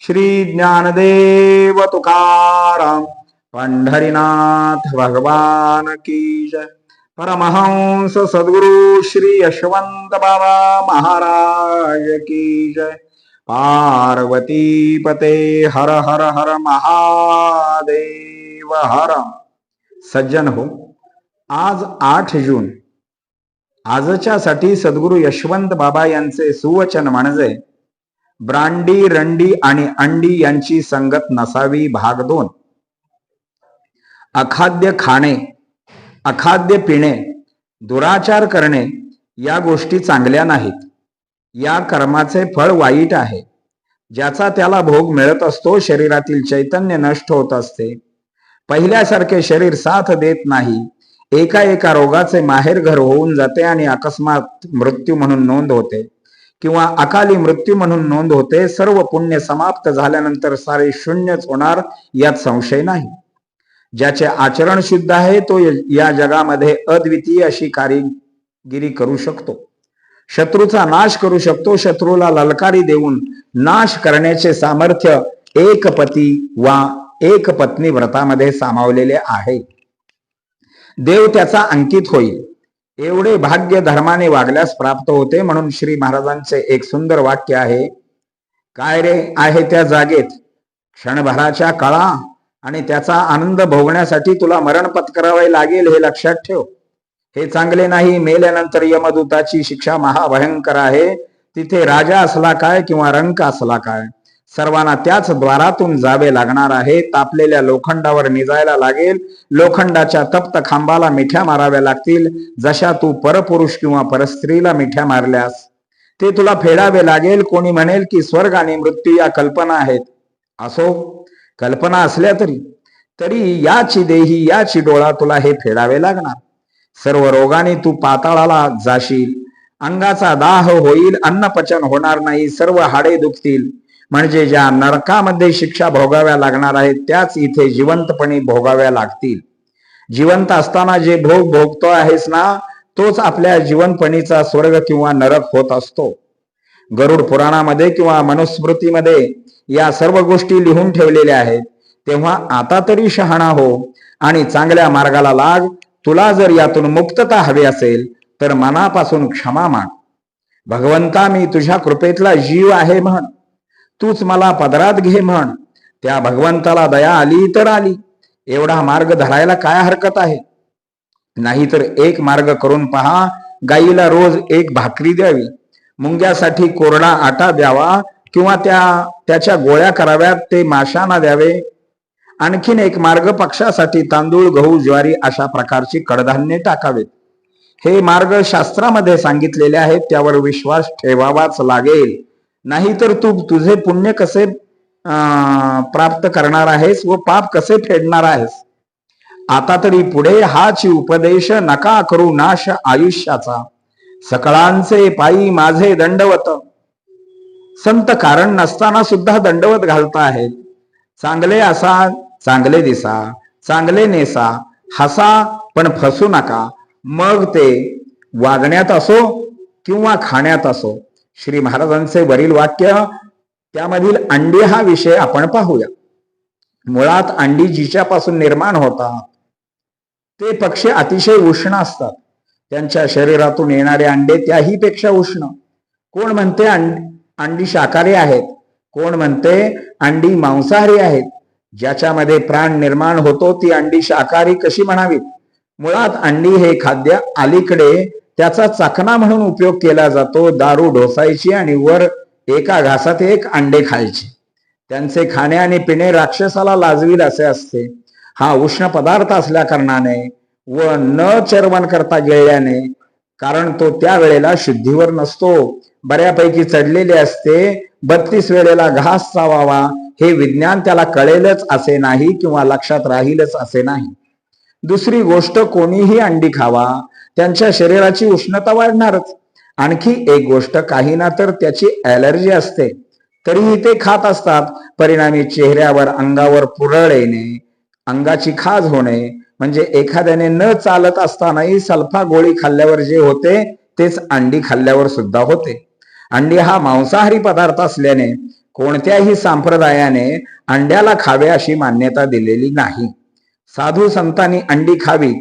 श्री ज्ञानदेव तुकाराम पंढरीनाथ भगवान की जय। परमहंस सद्गुरु श्री यशवंत बाबा महाराज की जय। पार्वती पते हर हर हर महादेव हर। सज्जन हो आज आठ जून. आजच्या साठी सद्गुरु यशवंत बाबा यांचे सुवचन म्हणजे ब्रांडी रंडी आणि अंडी यांची संगत नसावी भाग दोन. अखाद्य खाणे अखाद्य पिणे दुराचार करणे या गोष्टी चांगल्या नाहीत. या कर्माचे फळ वाईट आहे. ज्याचा त्याला भोग मिळत असतो शरीरातील चैतन्य नष्ट होत असते. पहिल्यासारखे शरीर साथ देत नाही. एका एका रोगाचे माहेर घर होऊन जाते आणि अकस्मात मृत्यू म्हणून नोंद होते. किंवा अकाली मृत्यू म्हणून नोंद होते सर्व पुण्य समाप्त झाल्यानंतर सारे शून्यच होणार यात संशय नाही. ज्याचे आचरण शुद्ध आहे तो या जगामध्ये अद्वितीय अशी कारीगिरी करू शकतो. शत्रूचा नाश करू शकतो शत्रूला ललकारी देऊन नाश करण्याचे सामर्थ्य एक पती वा एक पत्नी व्रतामध्ये सामावलेले आहे. देव त्याचा अंकित होईल. एवढे भाग्य धर्माने वागल्यास प्राप्त होते म्हणून श्री महाराजांचे एक सुंदर वाक्य आहे काय रे आहे त्या जागेत? क्षणभराच्या कळा आणि त्याचा आनंद भोगण्यासाठी तुला मरण पत्करावे लागेल हे लक्षात ठेव. हे चांगले नाही मेल्यानंतर यमदूताची शिक्षा महाभयंकर आहे. तिथे राजा असला काय किंवा रंक असला काय? सर्वांना त्याच द्वारातून जावे लागणार आहे. तापलेल्या लोखंडावर निजायला लागेल. लोखंडाच्या तप्त खांबाला मिठ्या माराव्या लागतील. जशा तू परपुरुष किंवा परस्त्रीला मिठ्या मारल्यास ते तुला फेडावे लागेल. कोणी म्हणेल की स्वर्ग आणि मृत्यू या कल्पना आहेत. असो कल्पना असल्या तरी तरी याची देही याची डोळा तुला हे फेडावे लागणार. सर्व रोगाने तू पाताळाला जाशील. अंगाचा दाह होईल. अन्नपचन होणार नाही. सर्व हाडे दुखतील. म्हणजे ज्या नरकामध्ये शिक्षा भोगाव्या लागणार आहेत त्याच इथे जिवंतपणे भोगाव्या लागतील. जिवंत असताना जे भोग भोगतो आहेस ना तोच आपल्या जीवनपणीचा स्वर्ग किंवा नरक होत असतो. गरुड पुराणामध्ये किंवा मनुस्मृतीमध्ये या सर्व गोष्टी लिहून ठेवलेल्या आहेत. तेव्हा आता तरी शहाणा हो आणि चांगल्या मार्गाला लाग. तुला जर यातून मुक्तता हवी असेल तर मनापासून क्षमा माग. भगवंता मी तुझ्या कृपेतला जीव आहे म्हण. तूच मला पदरात घे म्हण. त्या भगवंताला दया आली तर आली. एवढा मार्ग धरायला काय हरकत आहे? नाहीतर एक मार्ग करून पहा गाईला रोज एक भाकरी द्यावी. मुंग्यासाठी कोरडा आटा द्यावा किंवा त्या त्याच्या गोळ्या कराव्यात ते माशांना द्यावे. आणखीन एक मार्ग पक्षासाठी तांदूळ गहू ज्वारी अशा प्रकारची कडधान्ये टाकावेत. हे मार्ग शास्त्रामध्ये सांगितलेले आहेत त्यावर विश्वास ठेवावाच लागेल. नाहीतर तू तुझे पुण्य कसे प्राप्त करणार आहेस व पाप कसे फेडणार आहेस? आता तरी पुढे हाची उपदेश नका करू नाश आयुष्याचा. सकळांचे पायी माझे दंडवत. संत कारण नसताना सुद्धा दंडवत घालता आहेत चांगले असा चांगले दिसा चांगले नेसा हसा पण फसू नका. मग ते वागण्यात असो किंवा खाण्यात असो. श्री महाराजांचे वरील वाक्य त्यामधील अंडी हा विषय आपण पाहूया. मुळात अंडी जिच्यापासून निर्माण होतात ते पक्षी अतिशय उष्ण असतात. त्यांच्या शरीरातून येणारे अंडे त्याही पेक्षा उष्ण. कोण म्हणते अंडी शाकाहारी आहेत? कोण म्हणते अंडी मांसाहारी आहेत? ज्याच्यामध्ये प्राण निर्माण होतो ती अंडी शाकाहारी कशी म्हणावीत मुळात अंडी हे खाद्य अलीकडे त्याचा चाकणा म्हणून उपयोग केला जातो दारू ढोसायची आणि वर एका घासात एक अंडे खायचे. त्यांचे खाणे आणि पिणे राक्षसाला लाजवील असे असते. हा उष्ण पदार्थ असल्या कारणाने व न चरवण करता गेल्याने कारण तो त्या वेळेला शुद्धीवर नसतो. बऱ्यापैकी चढलेले असते बत्तीस वेळेला घास चावावा हे विज्ञान त्याला कळेलच असे नाही किंवा लक्षात राहीलच असे नाही. दुसरी गोष्ट कोणीही अंडी खावा त्यांच्या शरीराची उष्णता वाढणारच. आणखी एक गोष्ट काही ना तर त्याची ऍलर्जी असते. तरीही ते खात असतात. परिणामी चेहऱ्यावर अंगावर पुरळ येणे अंगाची खाज होणे म्हणजे एखाद्याने न चालत असतानाही सल्फा गोळी खाल्ल्यावर जे होते तेच अंडी खाल्ल्यावर सुद्धा होते. अंडी हा मांसाहारी पदार्थ असल्याने कोणत्याही संप्रदायाने अंड्याला खावे अशी मान्यता दिलेली नाही. साधू संतांनी अंडी खावी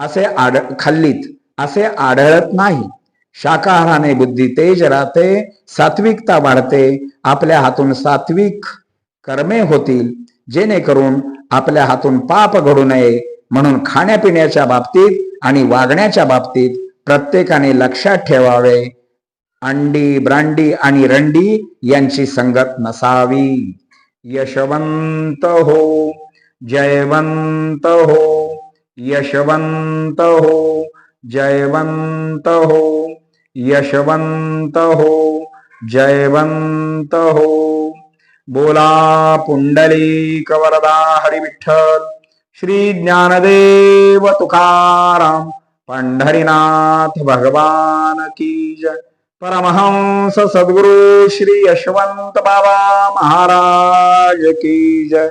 असे आड खाल्लीत. असे आढळत नाही. शाकाहाराने बुद्धी तेज राहते सात्विकता वाढते आपल्या हातून सात्विक कर्मे होतील जेणेकरून आपल्या हातून पाप घडू नये म्हणून खाण्यापिण्याच्या बाबतीत आणि वागण्याच्या बाबतीत प्रत्येकाने लक्षात ठेवावे. अंडी ब्रांडी आणि रंडी यांची संगत नसावी. यशवंत हो जयवंत हो यशवंत हो जयवंत हो यशवंत हो जयवंत हो बोला पुंडलीक वरदा हरी विठ्ठल श्री ज्ञानदेव तुकाराम पंढरीनाथ भगवान की जय। परमहंस सद्गुरु श्री यशवंत बाबा महाराज की जय।